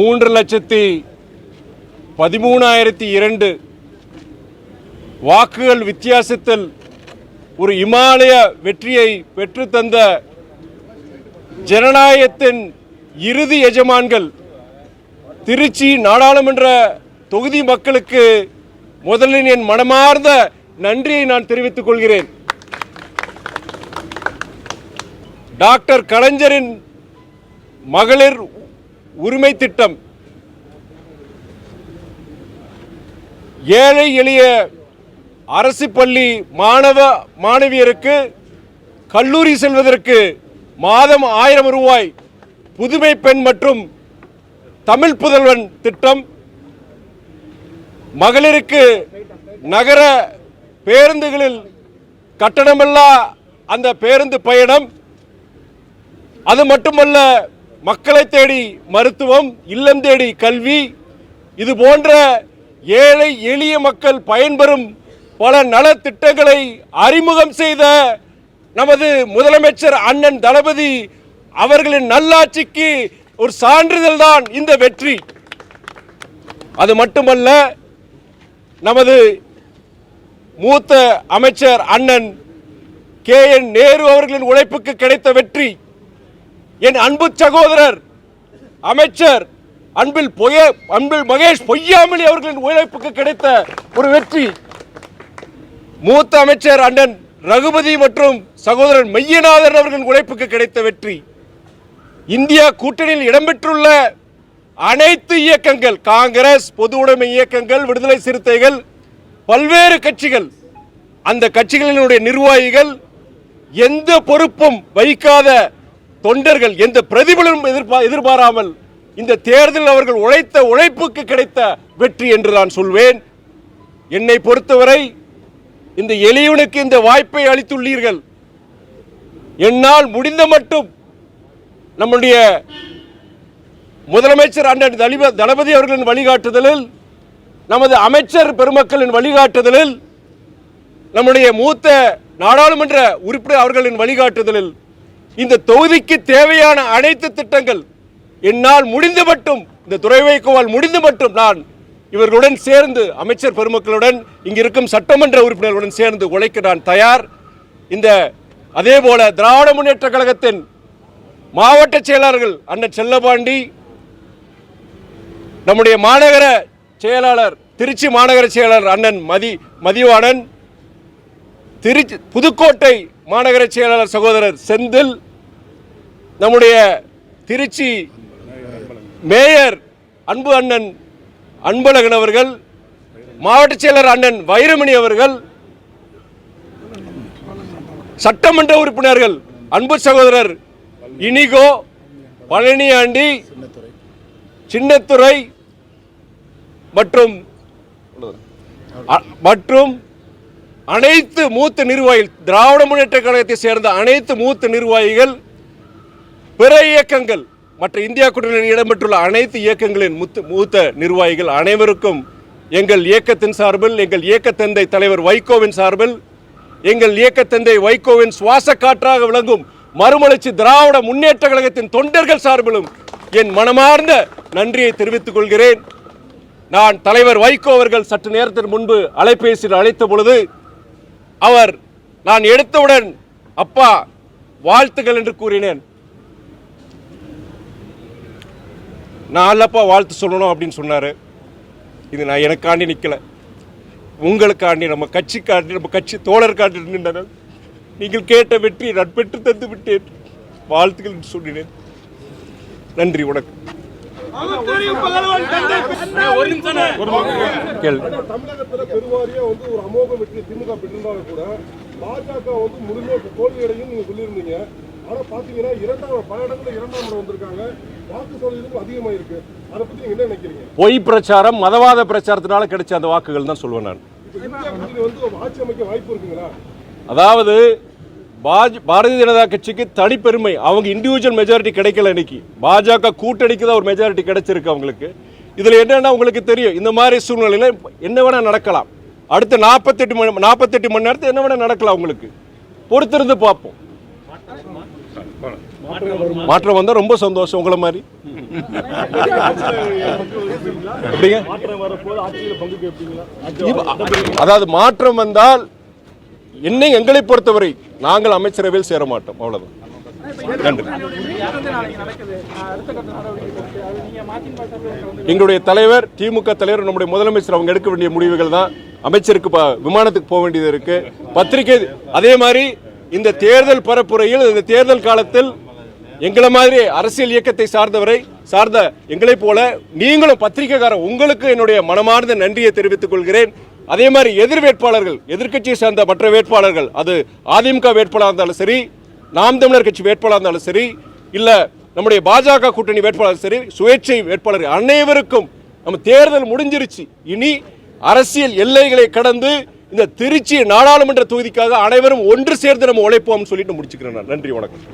மூன்று லட்சத்தி பதிமூணாயிரத்தி இரண்டு வாக்குகள் வித்தியாசத்தில் ஒரு இமாலய வெற்றியை பெற்றுத்தந்த ஜனநாயகத்தின் இறுதி எஜமான்கள் திருச்சி நாடாளுமன்ற தொகுதி மக்களுக்கு முதலில் என் மனமார்ந்த நன்றியை நான் தெரிவித்துக் கொள்கிறேன். டாக்டர் கலைஞரின் மகளிர் உரிமை திட்டம். ஏழை எளிய அரசு பள்ளி மாணவ மாணவியருக்கு கல்லூரி செல்வதற்கு மாதம் ஆயிரம் ரூபாய் புதுமை பெண் மற்றும் தமிழ் புதல்வன் திட்டம். மகளிருக்கு நகர பேருந்துகளில் கட்டணமில்லா அந்த பேருந்து பயணம். அது மட்டுமல்ல மக்களை தேடி மருத்துவம் இல்லம் தேடி கல்வி இது போன்ற ஏழை எளிய மக்கள் பயன்பெறும் பல நலத்திட்டங்களை அறிமுகம் செய்த நமது முதலமைச்சர் அண்ணன் தளபதி அவர்களின் நல்லாட்சிக்கு ஒரு சான்றிதழ் தான் இந்த வெற்றி. அது மட்டுமல்ல நமது மூத்த அமைச்சர் அண்ணன் கே என் நேரு அவர்களின் உழைப்புக்கு கிடைத்த வெற்றி. என் அன்பு சகோதரர் அமைச்சர் அன்பில் பொய அன்பில் மகேஷ் பொய்யாமலி அவர்களின் உழைப்புக்கு கிடைத்த ஒரு வெற்றி. மூத்த அமைச்சர் அண்ணன் ரகுபதி மற்றும் சகோதரன் மையநாதன் அவர்களின் உழைப்புக்கு கிடைத்த வெற்றி. இந்தியா கூட்டணியில் இடம்பெற்றுள்ள அனைத்து இயக்கங்கள் காங்கிரஸ் பொது உடைமை இயக்கங்கள் விடுதலை சிறுத்தைகள் பல்வேறு கட்சிகள் அந்த கட்சிகளினுடைய நிர்வாகிகள் எந்த பொறுப்பும் வகிக்காத தொண்டர்கள் எந்த பிரதிபலனும் எதிர்பா எதிர்பாராமல் இந்த தேர்தலில் அவர்கள் உழைத்த உழைப்புக்கு கிடைத்த வெற்றி என்று நான் சொல்வேன். என்னை பொறுத்தவரை இந்த எளியவனுக்கு இந்த வாய்ப்பை அளித்துள்ளீர்கள். என்னால் முடிந்த மட்டும் நம்முடைய முதலமைச்சர் அண்ணன் தலிப- தளபதி அவர்களின் வழிகாட்டுதலில் நமது அமைச்சர் பெருமக்களின் வழிகாட்டுதலில் நம்முடைய மூத்த நாடாளுமன்ற உறுப்பினர் அவர்களின் வழிகாட்டுதலில் இந்த தொகுதிக்கு தேவையான அனைத்து திட்டங்கள் என்னால் முடிந்து மட்டும் இந்த துறை வைக்கோவால் முடிந்து மட்டும் நான் இவர்களுடன் சேர்ந்து அமைச்சர் பெருமக்களுடன் இங்கு இருக்கும் சட்டமன்ற உறுப்பினர்களுடன் சேர்ந்து உழைக்க நான் தயார். இந்த அதே போல திராவிட முன்னேற்ற கழகத்தின் மாவட்ட செயலாளர்கள் அண்ணன் செல்லபாண்டி நம்முடைய மாநகர செயலாளர் திருச்சி மாநகர செயலாளர் அண்ணன் மதி மதிவாணன் திருச்சி புதுக்கோட்டை மாநகர செயலாளர் சகோதரர் செந்தில் நம்முடைய திருச்சி மேயர் அன்பு அண்ணன் அன்பழகன் அவர்கள் மாவட்ட செயலர் அண்ணன் வைரமணி அவர்கள் சட்டமன்ற உறுப்பினர்கள் அன்பு சகோதரர் இனிகோ பழனியாண்டி சின்னத்துறை மற்றும் மற்றும் அனைத்து மூத்த நிர்வாகிகள் திராவிட முன்னேற்ற கழகத்தை சேர்ந்த அனைத்து மூத்த நிர்வாகிகள் பிற இயக்கங்கள் மற்ற இந்தியா கூட்டணியில் இடம்பெற்றுள்ள அனைத்து இயக்கங்களின் மூத்த மூத்த நிர்வாகிகள் அனைவருக்கும் எங்கள் இயக்கத்தின் சார்பில் எங்கள் இயக்கத்தந்தை தலைவர் வைகோவின் சார்பில் எங்கள் இயக்கத்தந்தை வைகோவின் சுவாச காற்றாக விளங்கும் மறுமலர்ச்சி திராவிட முன்னேற்ற கழகத்தின் தொண்டர்கள் சார்பிலும் என் மனமார்ந்த நன்றியை தெரிவித்துக் கொள்கிறேன். நான் தலைவர் வைகோ அவர்கள் சற்று நேரத்திற்கு முன்பு அலைபேசியில் அழைத்த பொழுது அவர் நான் எடுத்தவுடன் அப்பா வாழ்த்துகள் என்று கூறினேன். நான் அல்லப்பா வாழ்த்து சொல்லணும் அப்படின்னு சொன்னார். இது நான் எனக்காண்டி நிற்கல உங்களுக்காண்டி நம்ம கட்சிக்காண்டி நம்ம கட்சி தோழருக்காண்டி நின்றனர். நீங்கள் கேட்ட வெற்றி நான் பெற்று தந்து விட்டேன். வாழ்த்துக்கள் என்று சொல்லினேன். நன்றி வணக்கம். தமிழகத்துல பெருவாரியா வந்து ஒரு அமோக வெற்றி திமுக பெற்றிருந்தாலும் கூட பாஜக வந்து முழுமையா தோல்வி அடையும் நீங்க சொல்லியிருந்தீங்க ஆனா பாத்தீங்கன்னா இரண்டாம் பல இடத்துல இரண்டாம் இடம் வந்திருக்காங்க வாக்கு சதவீதம் அதிகமா இருக்கு அதை பத்தி நீங்க என்ன நினைக்கிறீங்க பொய் பிரச்சாரம் மதவாத பிரச்சாரத்தினால கிடைச்ச அந்த வாக்குகள் தான் சொல்லுவேன் நான். வந்து ஆட்சி அமைக்க வாய்ப்பு இருக்குங்களா? அதாவது பாஜ் பாரதிய ஜனதா கட்சிக்கு தனிப்பெருமை. அவங்க இண்டிவிஜுவல் மெஜாரிட்டி கிடைக்கல இன்னைக்கு. பாஜக கூட்டணிக்கு தான் ஒரு மெஜாரிட்டி கிடைச்சிருக்கு அவங்களுக்கு. இதில் என்னன்னா உங்களுக்கு தெரியும். இந்த மாதிரி சூழ்நிலையில் என்ன வேணால் நடக்கலாம். அடுத்த நாற்பத்தெட்டு மணி நாற்பத்தெட்டு மணி நேரத்தில் என்ன வேணால் நடக்கலாம் உங்களுக்கு. பொறுத்திருந்து பார்ப்போம். மாற்றம் வந்தால் ரொம்ப சந்தோஷம் உங்களை மாதிரி. அதாவது மாற்றம் வந்தால் என்னை எங்களை பொறுத்தவரை நாங்கள் அமைச்சரவையில் சேர மாட்டோம். அவ்வளவுதான். நன்றி. எங்களுடைய தலைவர் திமுக தலைவர் நம்முடைய முதலமைச்சர் அவங்க எடுக்க வேண்டிய முடிவுகள் தான். அமைச்சருக்கு விமானத்துக்கு போக வேண்டியது இருக்கு. பத்திரிகை அதே மாதிரி இந்த தேர்தல் பரப்புரையில் இந்த தேர்தல் காலத்தில் எங்களை மாதிரி அரசியல் இயக்கத்தை சார்ந்தவரை சார்ந்த எங்களைப் போல நீங்களும் பத்திரிகைக்காரர் உங்களுக்கு என்னுடைய மனமார்ந்த நன்றியை தெரிவித்துக் கொள்கிறேன். அதே மாதிரி எதிர் வேட்பாளர்கள் எதிர்க்கட்சியை சேர்ந்த மற்ற வேட்பாளர்கள் அது அதிமுக வேட்பாளராக இருந்தாலும் சரி நாம் தமிழர் கட்சி வேட்பாளராக இருந்தாலும் சரி இல்லை நம்முடைய பாஜக கூட்டணி வேட்பாளர் சரி சுயேட்சை வேட்பாளர் அனைவருக்கும் நம்ம தேர்தல் முடிஞ்சிருச்சு. இனி அரசியல் எல்லைகளை கடந்து இந்த திருச்சி நாடாளுமன்ற தொகுதிக்காக அனைவரும் ஒன்று சேர்ந்து நம்ம உழைப்போம்னு சொல்லிட்டு முடிச்சுக்கிறேன் நான். நன்றி வணக்கம்.